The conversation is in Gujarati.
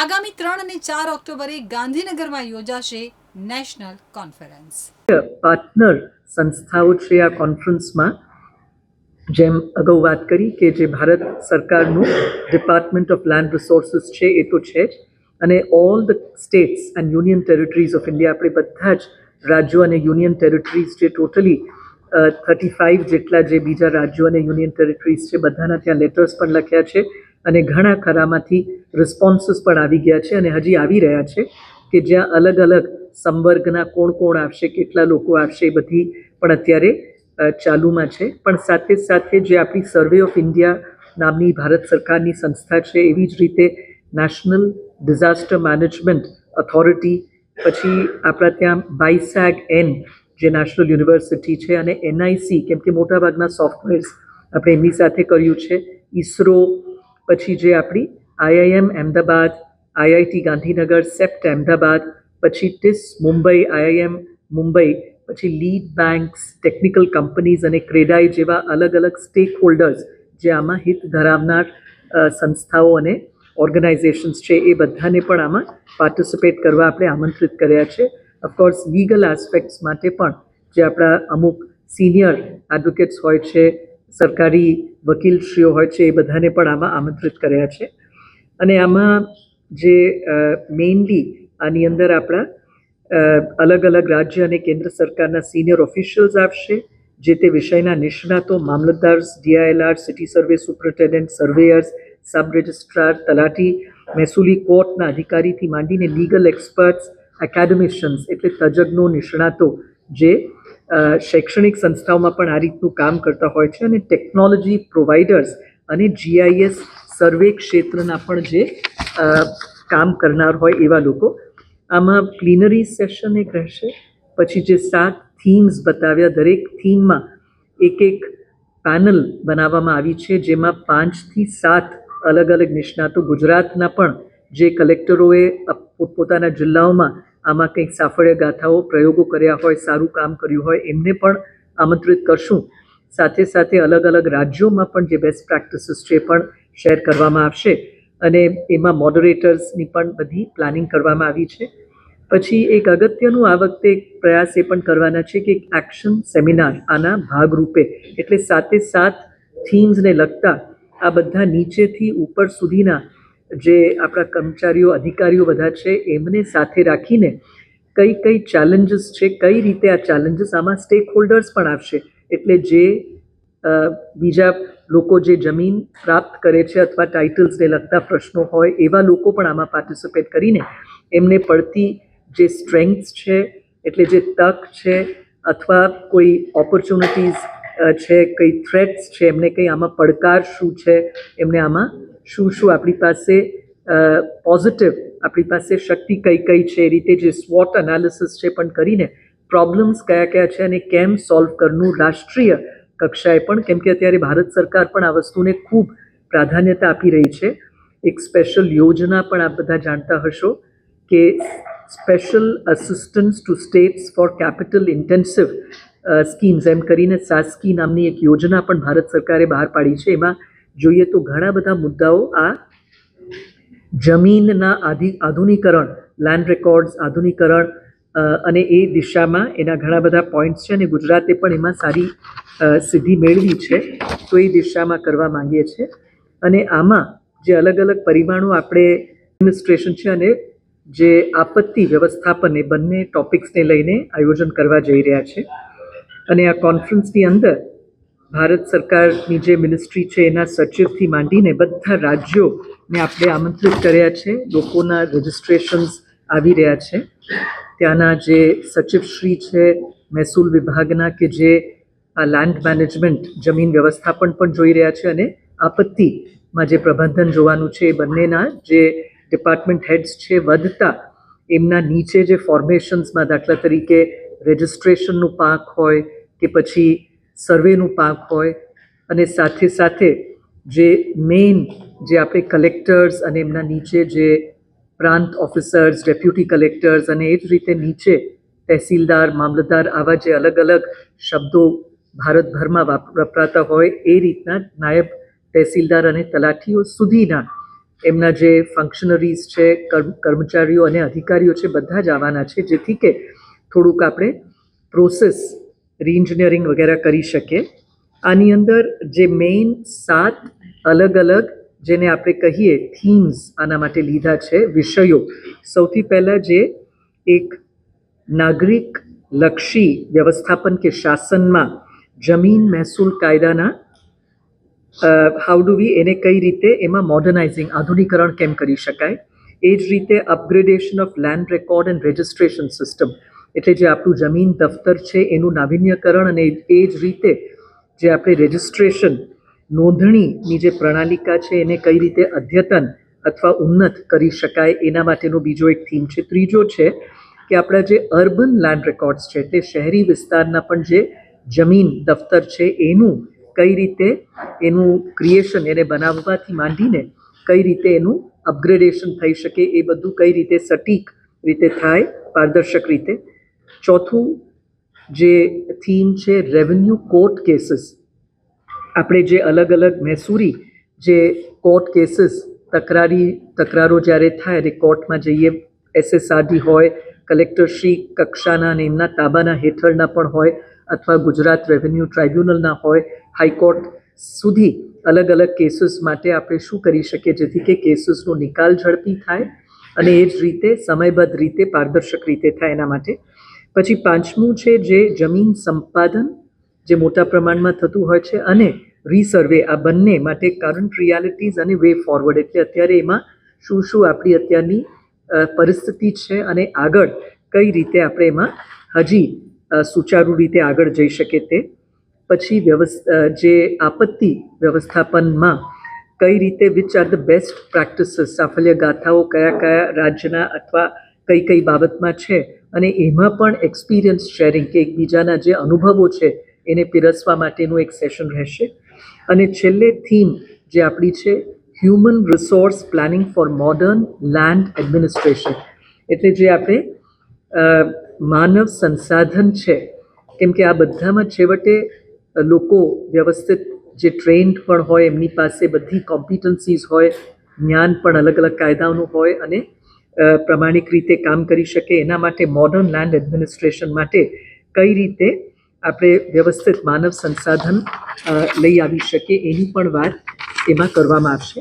આગામી ત્રણ અને ચાર ઓક્ટોબરે ગાંધીનગરમાં યોજાશે નેશનલ કોન્ફરન્સ. પાર્ટનર સંસ્થાઓ છે આ કોન્ફરન્સમાં. જેમ અગાઉ વાત કરી કે જે ભારત સરકારનું ડિપાર્ટમેન્ટ ઓફ લેન્ડ રિસોર્સિસ છે, એ તો છે જ. અને all the states and union territories of India આપણે બધા જ રાજ્યો અને યુનિયન ટેરિટરીઝ જે ટોટલી થર્ટી ફાઇવ જેટલા જે બીજા રાજ્યો અને યુનિયન ટેરિટરીઝ છે, બધાના ત્યાં લેટર્સ પણ લખ્યા છે. અને ઘણા ખરામાંથી રિસ્પોન્સીસ પણ આવી ગયા છે અને હજી આવી રહ્યા છે કે જ્યાં અલગ અલગ સંવર્ગના કોણ કોણ આવશે, કેટલા લોકો આવશે એ બધી પણ અત્યારે ચાલુમાં છે. પણ સાથે સાથે જે આપણી સર્વે ઓફ ઇન્ડિયા નામની ભારત સરકારની સંસ્થા છે, એવી જ રીતે નેશનલ ડિઝાસ્ટર મેનેજમેન્ટ ઓથોરિટી પછી આપણા ત્યાં બાયસેગ એન જે નેશનલ યુનિવર્સિટી છે, અને એનઆઈસી કેમ કે મોટાભાગના સોફ્ટવેર્સ આપણે એમની સાથે કર્યું છે. ઇસરો પછી જે આપણી IIM Ahmedabad IIT Gandhinagar, CEPT Ahmedabad પછી ટિસ મુંબઈ, આઈઆઈએમ મુંબઈ, પછી લીડ બેન્ક્સ ટેકનિકલ કંપનીઝ અને ક્રેડાઈ જેવા અલગ અલગ સ્ટેક હોલ્ડર્સ જે આમાં હિત ધરાવનાર સંસ્થાઓ અને ઓર્ગેનાઇઝેશન્સ છે એ બધાને પણ આમાં પાર્ટિસિપેટ કરવા આપણે આમંત્રિત કર્યા છે. ઓફકોર્સ લીગલ આસ્પેક્ટ્સ માટે પણ જે આપણા અમુક સિનિયર એડવોકેટ્સ હોય છે સરકારી વકીલશ્રીઓ હોય છે, એ બધાને પણ આમાં આમંત્રિત કર્યા છે. અને આમાં જે મેઇનલી આની અંદર આપણા અલગ અલગ રાજ્ય અને કેન્દ્ર સરકારના સિનિયર ઓફિશિયલ્સ આવશે જે તે વિષયના નિષ્ણાતો mamlatdars DILR city survey superintendent surveyors sub registrar તલાટી, મહેસૂલી કોર્ટના અધિકારીથી માંડીને લીગલ એક્સપર્ટ્સ એકેડમિશિયન્સ એટલે તજજ્ઞો, નિષ્ણાતો, જે શૈક્ષણિક સંસ્થાઓમાં પણ આ રીતનું કામ કરતા હોય છે અને ટેકનોલોજી પ્રોવાઈડર્સ અને જીઆઈએસ સર્વે ક્ષેત્રના પણ જે કામ કરનાર હોય એવા લોકો, આમાં પ્લિનરી સેશન એક રહેશે, પછી જે સાત થીમ્સ બતાવ્યા, દરેક થીમમાં એક એક પેનલ બનાવવામાં આવી છે, જેમાં પાંચથી સાત અલગ અલગ નિષ્ણાતો ગુજરાતના પણ જે કલેક્ટરોએ પોતાના જિલ્લાઓમાં આમાં કંઈક સાફળ્ય ગાથાઓ પ્રયોગો કર્યા હોય, સારું કામ કર્યું હોય, એમને પણ આમંત્રિત કરશું. સાથે સાથે અલગ અલગ રાજ્યોમાં પણ જે બેસ્ટ પ્રેક્ટિસીસ છે પણ શેર કરવામાં આવશે અને એમાં મોડરેટર્સની પણ બધી પ્લાનિંગ કરવામાં આવી છે. પછી એક અગત્યનું આ વખતે પ્રયાસ એ પણ કરવાના છે કે એક એક્શન સેમિનાર આના ભાગરૂપે, એટલે સાતે સાત થીમ્સને લગતા આ બધા નીચેથી ઉપર સુધીના જે આપણા કર્મચારીઓ, અધિકારીઓ બધા છે, એમને સાથે રાખીને કઈ કઈ ચેલેન્જીસ છે, કઈ રીતે આ ચેલેન્જીસ આમાં સ્ટેક હોલ્ડર્સ પણ આવશે. એટલે જે બીજા લોકો જે જમીન પ્રાપ્ત કરે છે અથવા ટાઇટલ્સને લગતા પ્રશ્નો હોય, એવા લોકો પણ આમાં પાર્ટિસિપેટ કરીને એમને પડતી જે સ્ટ્રેન્થ્સ છે, એટલે જે તક છે અથવા કોઈ ઓપોર્ચ્યુનિટીઝ છે, કઈ થ્રેટ્સ છે, એમને કંઈ આમાં પડકાર શું છે, એમને આમાં શું શું આપણી પાસે પોઝિટિવ આપણી પાસે શક્તિ કઈ કઈ છે, એ રીતે જે સ્વોટ એનાલિસિસ છે પણ કરીને પ્રોબ્લેમ્સ કયા કયા છે અને કેમ સોલ્વ કરવું રાષ્ટ્રીય કક્ષાએ પણ, કેમ કે અત્યારે ભારત સરકાર પણ આ વસ્તુને ખૂબ પ્રાધાન્યતા આપી રહી છે. એક સ્પેશિયલ યોજના પણ આપ બધા જાણતા હશો કે special assistance to states for capital intensive schemes એમ કરીને સાસ્કી નામની એક યોજના પણ ભારત સરકારે બહાર પાડી છે. એમાં જોઈએ તો ઘણા બધા મુદ્દાઓ આ જમીનના આધિ, આધુનિકરણ લેન્ડ રેકોર્ડ્સ આધુનિકરણ અને એ દિશામાં એના ઘણા બધા પોઈન્ટ્સ છે અને ગુજરાતે પણ એમાં સારી સિદ્ધિ મેળવી છે. તો એ દિશામાં કરવા માંગીએ છીએ. અને આમાં જે અલગ અલગ પરિમાણો આપણે એડમિનિસ્ટ્રેશન છે અને જે આપત્તિ વ્યવસ્થાપન એ બંને ટોપિક્સને લઈને આયોજન કરવા જઈ રહ્યા છે. અને આ કોન્ફરન્સની અંદર ભારત સરકારની જે મિનિસ્ટ્રી છે, એના સચિવથી માંડીને બધા રાજ્યોને આપણે આમંત્રિત કર્યા છે. લોકોના રજિસ્ટ્રેશન્સ આવી રહ્યા છે. ત્યાંના જે સચિવશ્રી છે, મહેસૂલ વિભાગના કે જે આ લેન્ડ મેનેજમેન્ટ જમીન વ્યવસ્થાપન પણ જોઈ રહ્યા છે અને આપત્તિમાં જે પ્રબંધન જોવાનું છે, એ બંનેના જે ડિપાર્ટમેન્ટ હેડ્સ છે, વધતા એમના નીચે જે ફોર્મેશન્સમાં દાખલા તરીકે રજિસ્ટ્રેશનનું પાક હોય કે પછી સર્વેનું પાક હોય અને સાથે સાથે જે મેઇન જે આપણે કલેક્ટર્સ અને એમના નીચે જે પ્રાંત ઓફિસર્સ ડેપ્યુટી કલેક્ટર્સ અને એ જ રીતે નીચે તહેસીલદાર, મામલતદાર આવા જે અલગ અલગ શબ્દો ભારતભરમાં વપરાતા હોય એ રીતના નાયબ તહેસીલદાર અને તલાટીઓ સુધીના એમના જે ફંક્શનરીઝ છે કર્મચારીઓ અને અધિકારીઓ છે, બધા જ આવવાના છે, જેથી કે થોડુંક આપણે પ્રોસેસ રીઇન્જિનિયરિંગ વગેરે કરી શકીએ આની અંદર જે મેઇન સાત અલગ અલગ જેને આપણે કહીએ થીમ્સ આના માટે લીધા છે વિષયો. સૌથી પહેલાં જે એક નાગરિક લક્ષી વ્યવસ્થાપન કે શાસનમાં જમીન મહેસૂલ કાયદાના હાઉ ડુ વી એને કઈ રીતે એમાં મોડર્નાઇઝિંગ આધુનિકરણ કેમ કરી શકાય? એ જ રીતે upgradation of land record and registration system એટલે જે આપણું જમીન, દફતર છે, એનું નાવીન્યકરણ અને એ જ રીતે જે આપણે રજિસ્ટ્રેશન નોંધણીની જે પ્રણાલિકા છે, એને કઈ રીતે અદ્યતન અથવા ઉન્નત કરી શકાય, એના માટેનો બીજો એક થીમ છે. ત્રીજો છે કે આપણા જે અર્બન લેન્ડ રેકોર્ડ્સ છે એટલે શહેરી વિસ્તારના પણ જે જમીન, દફતર છે, એનું કઈ રીતે એનું ક્રિએશન એને બનાવવાથી માંડીને કઈ રીતે એનું અપગ્રેડેશન થઈ શકે, એ બધું કઈ રીતે સટીક રીતે થાય, પારદર્શક રીતે ચોથું જે થીમ છે રેવન્યુ કોર્ટ કેસીસ આપણે જે અલગ અલગ મહેસૂરી જે કોર્ટ કેસીસ તકરારી, તકરારો જ્યારે થાય અને કોર્ટમાં જઈએ એસએસઆરડી હોય કલેક્ટરશ્રી કક્ષાના અને એમના તાબાના હેઠળના પણ હોય, અથવા ગુજરાત રેવન્યુ ટ્રાઇબ્યુનલના હોય હાઈકોર્ટ સુધી અલગ અલગ કેસીસ માટે આપણે શું કરી શકીએ? જેથી કે કેસીસનો નિકાલ ઝડપી થાય અને એ જ રીતે સમયબદ્ધ રીતે પારદર્શક રીતે થાય એના માટે પછી પાંચમું છે જે જમીન સંપાદન, જે મોટા પ્રમાણમાં થતું હોય છે અને રીસર્વે આ બંને માટે કરંટ રિયાલિટીઝ અને વે ફોરવર્ડ એટલે અત્યારે એમાં શું શું આપણી અત્યારની પરિસ્થિતિ છે અને આગળ કઈ રીતે આપણે એમાં હજી સુચારુ રીતે આગળ જઈ શકે તે. પછી વ્યવસ્થા જે આપત્તિ વ્યવસ્થાપનમાં કઈ રીતે which are the best practices સાફલ્ય ગાથાઓ કયા કયા રાજ્યના અથવા કઈ કઈ બાબતમાં છે અને એમાં પણ એક્સપિરિયન્સ શેરિંગ કે એકબીજાના જે અનુભવો છે, એને પીરસવા માટેનું એક સેશન રહેશે. અને છેલ્લે થીમ જે આપણી છે human resource planning for modern land administration એટલે જે આપણે માનવ સંસાધન છે, કેમ કે આ બધામાં છેવટે લોકો વ્યવસ્થિત જે ટ્રેન્ડ પણ હોય, એમની પાસે બધી કોમ્પિટન્સીઝ હોય, જ્ઞાન પણ અલગ અલગ કાયદાઓનું હોય અને પ્રમાણિક રીતે કામ કરી શકે એના માટે મોડર્ન લેન્ડ એડમિનિસ્ટ્રેશન માટે કઈ રીતે આપણે વ્યવસ્થિત માનવ સંસાધન લઈ આવી શકીએ એની પણ વાત એમાં કરવામાં આવશે.